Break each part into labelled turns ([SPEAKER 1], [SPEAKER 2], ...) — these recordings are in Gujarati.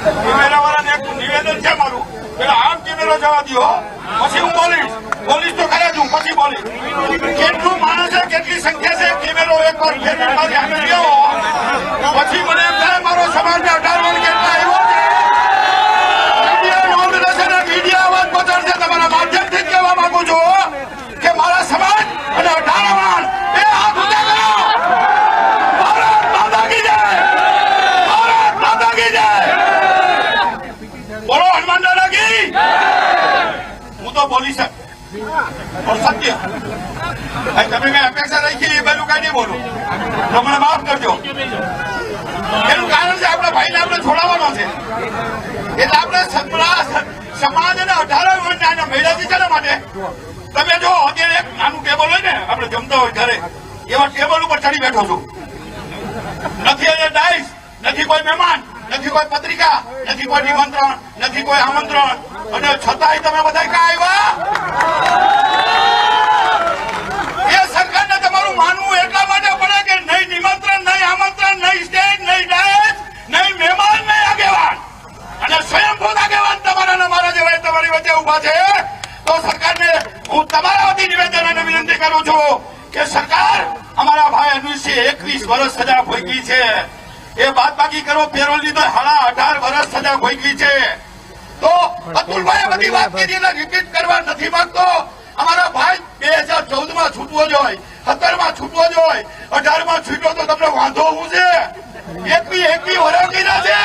[SPEAKER 1] એક મારું. પેલા આમ કેમેરો જવા દ્યો પછી હું બોલીશ બોલીશ તો ખરા જ પછી બોલીશ કેટલું માણસ છે કેટલી સંખ્યા છે કેમેરો એકવાર ફેરવી મારી સામે લ્યો પછી મને એમ થાય મારો સમાજને અઢાર વર્ષ કેટલા આવ્યો છે મીડિયા નોંધ લેશે ને મીડિયા અવાજ પહોંચાડશે તમારા માધ્યમથી જ કહેવા માંગુ છું કે મારા સમાજ અને અઢાર વાણ એ હાથ ઊંચા કરો ભારત માતા કી જય ભારત માતા કી જય બોલો હનુમાન દાદા હું તો બોલી છે આપણા છોડાવવાનો સમાજ અને અઢારે વર્ષના મહિલા છે ને માટે. તમે જો, અત્યારે એક નાનું ટેબલ હોય ને, આપણે જમતા હોય ઘરે, એવા ટેબલ ઉપર ચડી બેઠો છું. નથી ડાઈસ નથી કોઈ મહેમાન. નથી કોઈ પત્રિકા, નથી કોઈ નિમંત્રણ, નથી કોઈ આમંત્રણ. અને છતાંય તમે બધા ક્યાં આવ્યા? એ સરકારને તમારું માનવું એટલા માટે પડે કે નહીં નિમંત્રણ, નહીં આમંત્રણ, નહીં સ્ટેજ, નહીં ડાયસ, નહીં મહેમાન, નહીં આગેવાન. અને સ્વયંભૂત આગેવાન તમારા ને મારા જેવા તમારી વચ્ચે ઊભા છે. તો સરકારને હું તમારા વતી નિવેદન અને વિનંતી કરું છું કે સરકાર અમારા ભાઈ અનુસિંહ એકવીસ વર્ષ સજા ભોગવી છે. એ બાદ બાકી કરો, પેરોલની તો સાડા અઢાર વર્ષ સજા ભોગવી છે. તો અતુલભાઈ બધી વાત કરી એટલે રિપીટ કરવા નથી માંગતો. અમારા ભાઈ બે હજાર ચૌદમાં છૂટવો જોઈએ સત્તરમાં છૂટવો જોઈએ અઢારમાં છૂટો તો તમને વાંધો હું છે? એકવી એકવી વરસ ના છે.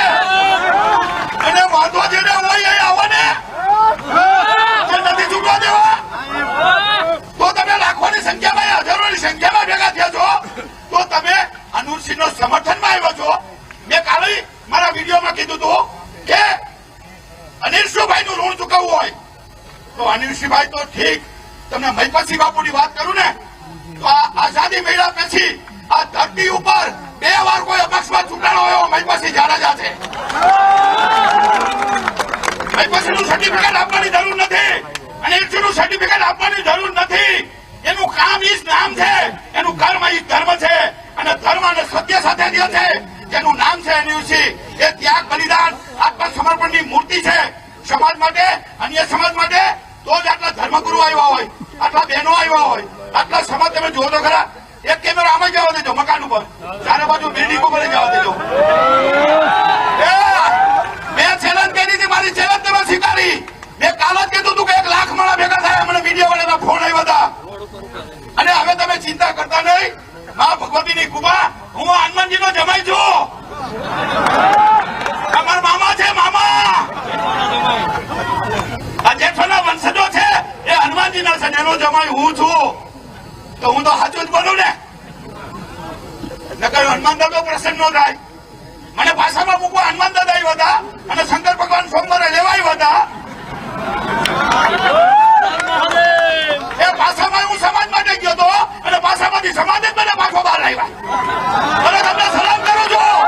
[SPEAKER 1] અને વાંધો જેને હોય એ આવો ને નથી છૂટવા દેવા. તો તમે લાખોની સંખ્યામાં, હજારોની સંખ્યામાં ભેગા થયા છો. તો તમે અનુરસિંહ નો સમર્થનમાં આવ્યો છો મેં કાલે મારા વિડીયોમાં કીધું હતું કે? અનિલસિંહભાઈ નું ઋણ ચૂકવવું હોય. તો અનિલસિંહભાઈ તો ઠીક. તમને મહિપતસિંહ બાપુની વાત કરું ને? તો આઝાદી મેળા પછી આ ધરતી ઉપર બે વાર કોઈ અપક્ષમાં ચૂંટાણો એવો મહિપતસિંહ જાડેજા છે. જરૂર નથી. સર્ટિફિકેટ આપવાની જરૂર નથી. એનું કામ ઈ નામ છે. એનું કર્મ ઈ ધર્મ છે. અને ધર્મ અને સત્ય સાથે જે છે, જેનું નામ છે અનિલસિંહ સમાજ માટે, અન્ય સમાજ માટે, તો જ આટલા ધર્મગુરુ આવ્યા હોય, આટલા બહેનો આવ્યા હોય, આટલા સમાજ તમે જુઓ તો ખરા, એક કેમેરો આમાં જવા દેજો, મકાન ઉપર. ચારે બાજુ બિલ્ડિંગ ઉપર જવા દેજો. મેં ચેલેન્જ કરી હતી મારી ચેલેન્જ તમે મેં કાલ જ કીધું કે એક લાખ માણા ભેગા થયા, મને વાળાના ફોન આવ્યા હતા. અને હવે તમે ચિંતા કરતા નહીં, મા ભગવતીની કૃપા હું હનુમાનજીનો જમાઈ છું અમારા મામા છે મામા આ જેઠોના વંશજો છે એ હનુમાનજીના છે હું છું. તો હું તો સાચું જ બોલું ને. નકર હનુમાન દાદો પ્રસન્ન નો થાય. મને પાછામાં મૂકવા હનુમાન દાદા આવ્યા હતા અને શંકર ભગવાન સોમવારે લેવા આવ્યા હતા. એ ભાષામાં હું સમાજ માટે ગયો હતો અને ભાષામાંથી સમાજ જ મને પાછો બહાર આવ્યા. અને તમને સલામ કરું છું.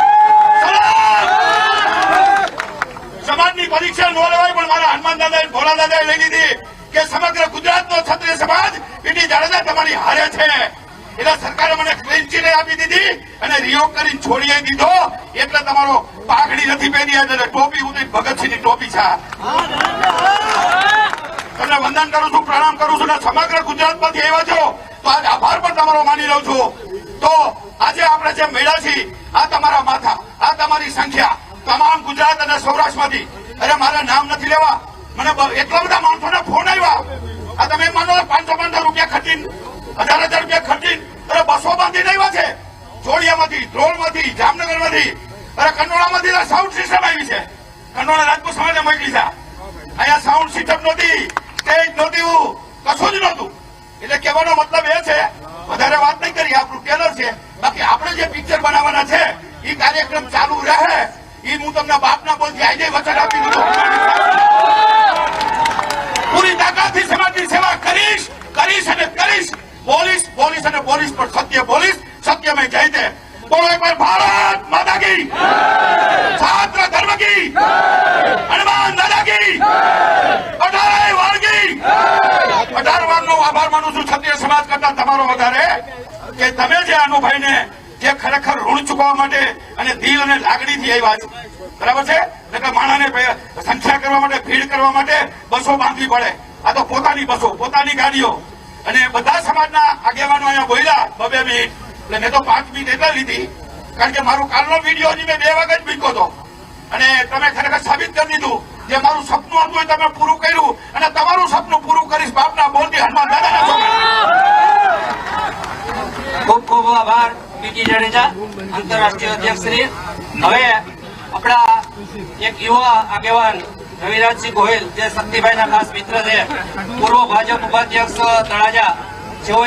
[SPEAKER 1] સમાજની પરીક્ષા ન લેવાય પણ મારા હનુમાન દાદા ભોળા દાદાએ લઈ લીધી. કે સમગ્ર ગુજરાતનો ક્ષત્રિય સમાજ પીટી જાડેજા તમારી હારે છે. એટલે સરકારે મને ક્લીન આપી દીધી અને રિયોગ કરીને છોડી દીધો. એટલે તમારો પાઘડી નથી પહેરી અને ટોપી ઉતરી ભગતસિંહની ટોપી છે. તમને વંદન કરું છું, પ્રણામ કરું છું અને સમગ્ર ગુજરાતમાંથી આવ્યા છો, તો આજ આભાર પણ તમારો માની લઉં છું. તો આજે આપણે જે મેળા છીએ, આ તમારા માથા, આ તમારી સંખ્યા, તમામ ગુજરાત અને સૌરાષ્ટ્રમાંથી. અરે મારા નામ નથી લેવા. મને એટલા બધા આ તમે માનો પાંચસો પાંચસો રૂપિયા ખર્ચીને, હજાર હજાર રૂપિયા ખર્ચીને, અરે બસો બાંધીને આવ્યા છે જોડિયામાંથી ધ્રોળમાંથી, જામનગરમાંથી, અરે કનોડામાંથી તો સાઉન્ડ સિસ્ટમ આવી છે. કંડોળા રાજપૂત સમાજે મોકલી છે. અહીંયા સાઉન્ડ સિસ્ટમ નહોતી સ્ટેજ નહોતી કશું જ નહોતું. એટલે કહેવાનો મતલબ એ છે, વધારે વાત નહીં કરી, આપણું ટેલર છે. બાકી આપણે જે પિક્ચર બનાવવાના છે એ કાર્યક્રમ ચાલુ રહે એ હું તમને બાપના બોલથી આજે વચન આપી દીધું પૂરી તાકાતથી સમાજની સેવા કરીશ કરીશ અને કરીશ પોલીસ પોલીસ અને પોલીસ પર સત્ય પોલીસ સત્ય મેં જય દે બોલો એક વાર ભારત માતા કી છાત્ર ધર્મ કી હનુમાન દાદા કી અઢારે વાર કી અઢાર વાર નો આભાર છું, ક્ષત્રિય સમાજ કરતા તમારો વધારે કે તમે જે અનુભાઈને જે ખરેખર ઋણ ચૂકવવા માટે અને દિલ અને લાગણીથી આવ્યા છો. બરાબર છે? એટલે માણસ કરવા માટે, ભીડ કરવા માટે બસો બાંધવી પડે. આ તો પોતાની બસો, પોતાની ગાડીઓ. અને બધા સમાજના આગેવાનો અહીંયા બોલ્યા, બબે મિનિટ એટલે મેં તો પાંચ મિનિટ એટલા લીધી. કારણ કે મારો કાલનો વીડિયો મેં બે વખત મૂક્યો હતો. અને તમે ખરેખર સાબિત કરી દીધું. જે મારું સપનું હતું એ તમે પૂરું કર્યું અને તમારું સપનું પૂરું કરીશ બાપના બોલતી હનુમાન દાદાના છોકરા
[SPEAKER 2] ખૂબ ખૂબ આભાર પીટી જાડેજા આંતરરાષ્ટ્રીય અધ્યક્ષ શ્રી હવે આપણા એક યુવા આગેવાન રવિરાજસિંહ ગોહિલ જે શક્તિભાઈના ખાસ મિત્ર છે પૂર્વ ભાજપ ઉપાધ્યક્ષ તળાજા જેઓએ